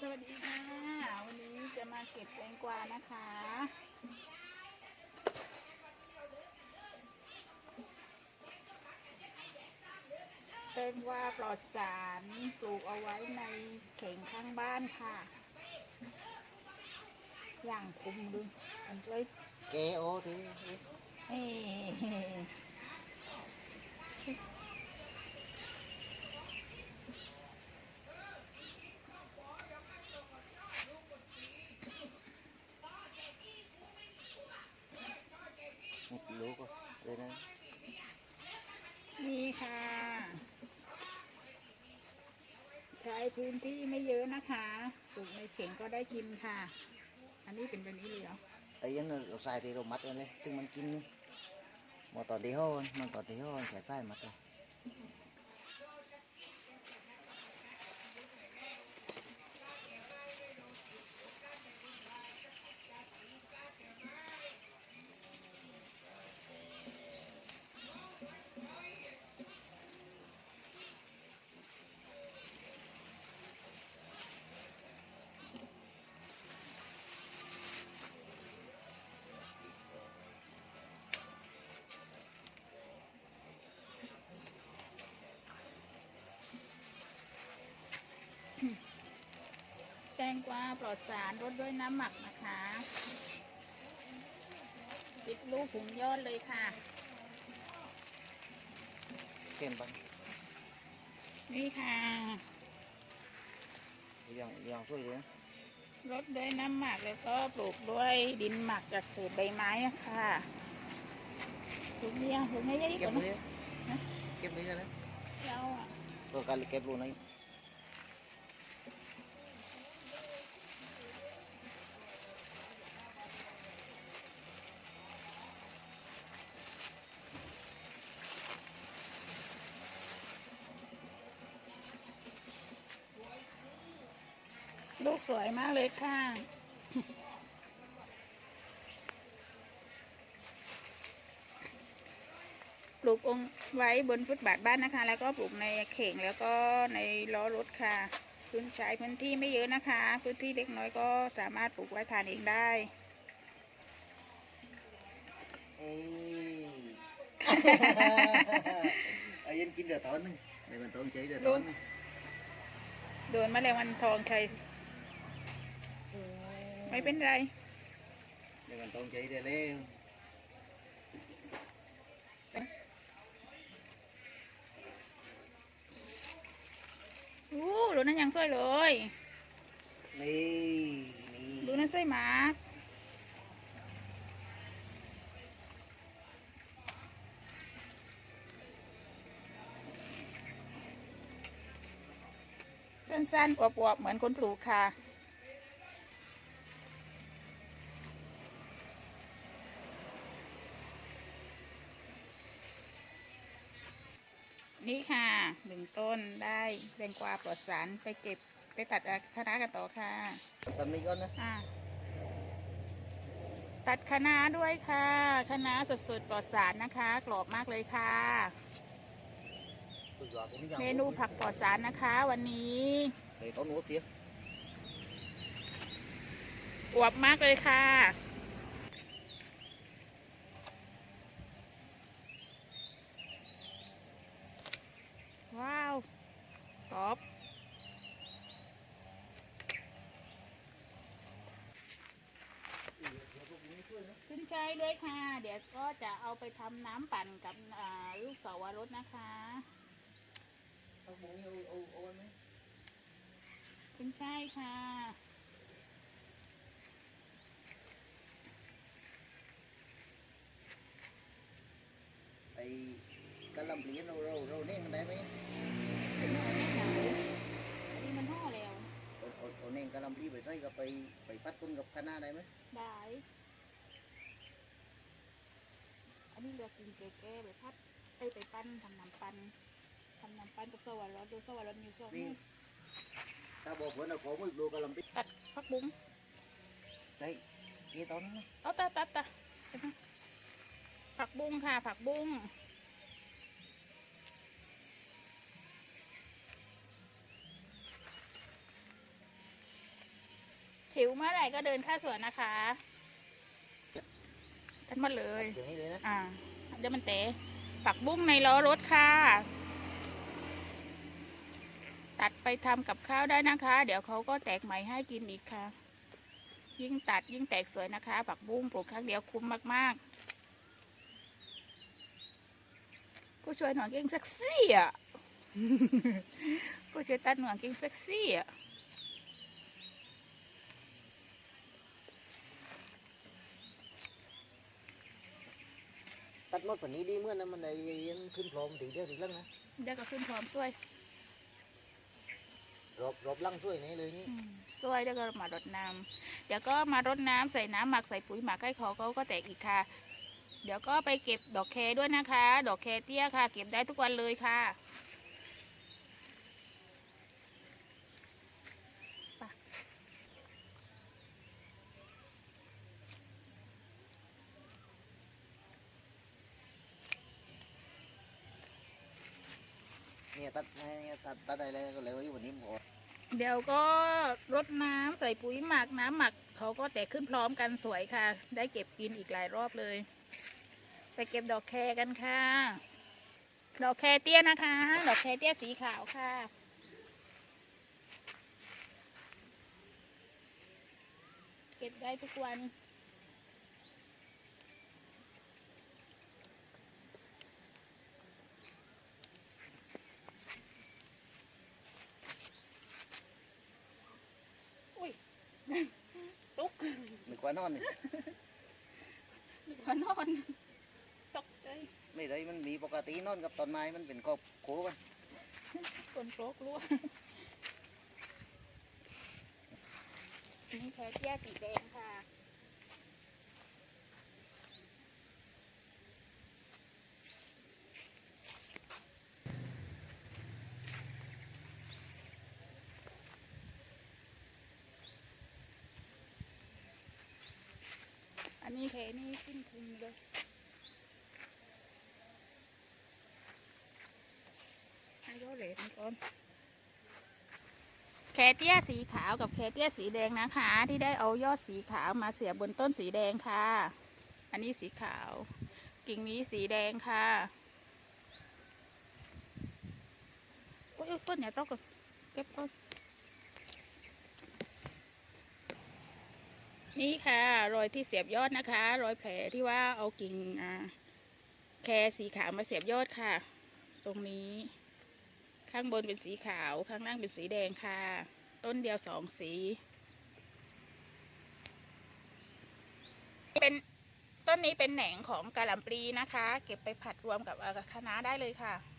สวัสดีค่ะ วันนี้จะมาเก็บแตงกวานะคะ แตงกวาปลอดสารปลูกเอาไว้ในเข่งข้างบ้านค่ะ อย่างคุมดูอันเลย kế ô thì เอ้ย một lúa cơ đây này นี่ค่ะ ใช้พื้นที่ไม่เยอะนะคะปลูกในเข่งก็ได้กินค่ะ อันนี้เป็นแบบนี้เลยเหรอ ấy nó nó xài thì đồ mắt rồi lên từng mình kinh mà tỏ tí hôn mà tỏ tí hôn sẽ xài mắt rồi แตง กวาปลอดสารรดด้วยน้ำหมักนะคะติดลูกผงยอดเลยค่ะ kèm bằng นี่ค่ะ dòng dòng thôi đấy รดด้วยน้ำหมักแล้วก็ปลูกด้วยดินหมักจากเศษใบไม้นะคะปลูกเนี่ยปลูกให้ได้ดีก kẹp ว่านะ đi Hả? kẹp đi ra đấy เราอะ rồi cả kẹp luôn này ลูก สวยมากเลยค่ะปลูกองค์ไว้บนฟุตบาทบ้านนะคะ แล้วก็ปลูกในเข่งแล้วก็ในล้อรถค่ะ พื้นใช้พื้นที่ไม่เยอะนะคะ พื้นที่เล็กน้อยก็สามารถปลูกไว้ทานเองได้ Ê. ở yên kinh được tốn để mình tốn cháy được Luôn. tốn โดนแมลงวันทองใคร ไม่เป็นไร để mình tốn cháy được lên อู้ดูนั่นยังสวยเลย nì ดู nì นั่นสวยมากสั้นๆอวบๆเหมือนคนปลูกค่ะ นี่ค่ะหนึ่งต้นได้แตงกวาปลอดสารไปเก็บไปตัดคณะกันต่อค่ะ tầm đi con nè อะตัดคณะด้วยค่ะคณะสดๆปลอดสารนะคะ กรอบมากเลยค่ะ เมนูผักปลอดสารนะคะ วันนี้ để có nuốt tiếp อวบมากเลยค่ะ ว้าว กรอบขึ้นใจเลยค่ะ เดี๋ยวก็จะเอาไปทำน้ำปั่นกับอ่าลูกสาวรสนะคะ Ông bố yêu ô ô anh ấy ขึ้นใช่ายค่ะ Ây, cái lâm lý râu râu râu nên đấy mấy เป็นห่อแม่หนาวอันนี้มันห่อแล้ว ồ ồ ồ nên cái lâm lý phải dây gặp phải phải phát con gặp khana đấy mấy ได้ อันนี้เลือกกินแก่ๆไปพัดไปไปปั้นทำน้ำปั้นทำน้ำปั้นกับสวรสดูสวรสมีสอง đi ta bỏ bữa nào có một lô cái lâm lý ตัดผักบุ้ง đây kia tao nó เอาตัดตัดตัดผักบุ้งค่ะผักบุ้ง หิวเมื่อไหร่ก็เดินเข้าสวนนะคะกันหมดเลย เดี๋ยวนี้เลยนะอ่า เดี๋ยวมันเตะผักบุ้งในล้อรถค่ะ ตัดไปทำกับข้าวได้นะคะ เดี๋ยวเขาก็แตกใหม่ให้กินอีกค่ะ ยิ่งตัดยิ่งแตกสวยนะคะ ผักบุ้งปลูกครั้งเดียวคุ้มมากๆ ผู้ช่วยหนอนเก่งเซ็กซี่อะ ผู้ช่วยตัดหนอนเก่งเซ็กซี่อะ ตัดหมดฝันนี้ดีเมื่อนั้นมันได้ยังขึ้นพร้อมตีเดียวตีลังนะเดี๋ยวก็ขึ้นพร้อมช่วยรอบรอบลังช่วยนี่เลยนี่อืมช่วยแล้วก็มารดน้ำเดี๋ยวก็มารดน้ำใส่น้ำหมักใส่ปุ๋ยหมักให้เขาเขาก็แตกอีกค่ะ เดี๋ยวก็ไปเก็บดอกแคด้วยนะคะ ดอกแคเตี้ยค่ะ เก็บได้ทุกวันเลยค่ะ ตัดเนี่ยตัดตัดได้แล้วก็เลยว่าอยู่วันนี้หมดเดี๋ยวก็รดน้ำใส่ปุ๋ยหมักน้ำหมักเขาก็แตกขึ้นพร้อมกันสวยค่ะ ได้เก็บกินอีกหลายรอบเลย ไปเก็บดอกแคกันค่ะ ดอกแคเตี้ยนะคะ ดอกแคเตี้ยสีขาวค่ะเก็บได้ทุกวัน อุ้ย ตุก นึก ว่านอนนี่นึกว่านอน ตกใจไม่เลยมันมีปกตินอนกับต้นไม้มันเป็นกอบโคกันคนโปรกลัวอันนี้แพ้เตี้ยสีแดงค่ะ อันนี้แค่นี้ขึ้นทุนเลยให้เขาเหลนก่อนแคเตี้ยสีขาวกับแคเตี้ยสีแดงนะคะ ที่ได้เอายอดสีขาวมาเสียบบนต้นสีแดงค่ะ อันนี้สีขาว กิ่งนี้สีแดงค่ะโอ้ยเฟิ่นอย่าตกก่อนเก็บก่อน นี่ค่ะ รอยที่เสียบยอดนะคะ รอยแผลที่ว่าเอากิ่งอ่าแคสีขาวมาเสียบยอดค่ะ ตรงนี้ ข้างบนเป็นสีขาว ข้างล่างเป็นสีแดงค่ะ ต้นเดียวสองสี เป็นต้นนี้เป็นแหนงของกะหล่ำปลีนะคะ เก็บไปผัดรวมกับอ่อคะน้าได้เลยค่ะ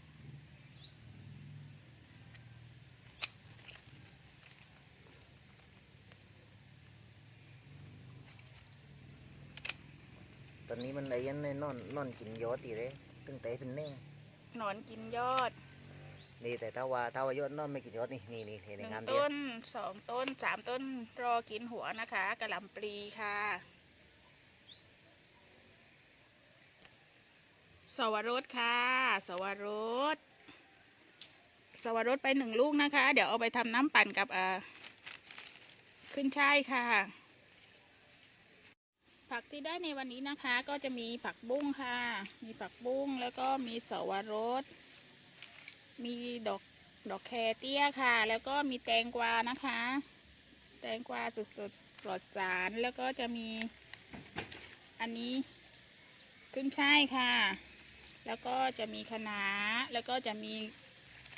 ตอนนี้มันไอ้ยันนอนนอนกินยอดตีเลยตึงเตะเป็นเน่งหนอนกินยอด นี่แต่ถ้าว่าถ้าว่ายอดนอนไม่กินยอดนี่นี่นี่เห็นหนึ่งงามเดียวต้นสองต้นสามต้นรอกินหัวนะคะกะหล่ำปลีค่ะ สวรสค่ะ สวรสสวรสไปหนึ่งลูกนะคะ เดี๋ยวเอาไปทำน้ำปั่นกับเอ่อขึ้นช่ายค่ะ ผักที่ได้ในวันนี้นะคะก็จะมีผักบุ้งค่ะ มีผักบุ้งแล้วก็มีสวรส มีดอกดอกแคเตี้ยค่ะ แล้วก็มีแตงกวานะคะ แตงกวาสดๆปลอดสารแล้วก็จะมี อันนี้ขึ้นช่ายค่ะ แล้วก็จะมีคะน้าแล้วก็จะมี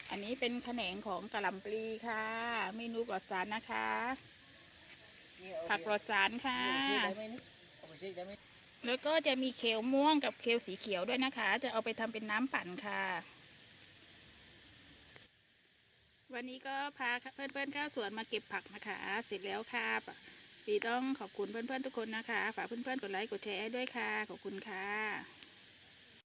อันนี้เป็นแขนงของกะหล่ำปลีค่ะเมนูปลอดสารนะคะนี่เอาผักปลอดสารค่ะ แล้วก็จะมีเคลม่วงกับเคลสีเขียวด้วยนะคะ จะเอาไปทำเป็นน้ำปั่นค่ะ วันนี้ก็พาเพื่อนๆเข้าสวนมาเก็บผักนะคะ เสร็จแล้วค่ะปีต้องขอบคุณเพื่อนๆทุกคนนะคะ ฝากเพื่อนๆกดไลค์กดแชร์ด้วยค่ะ ขอบคุณค่ะ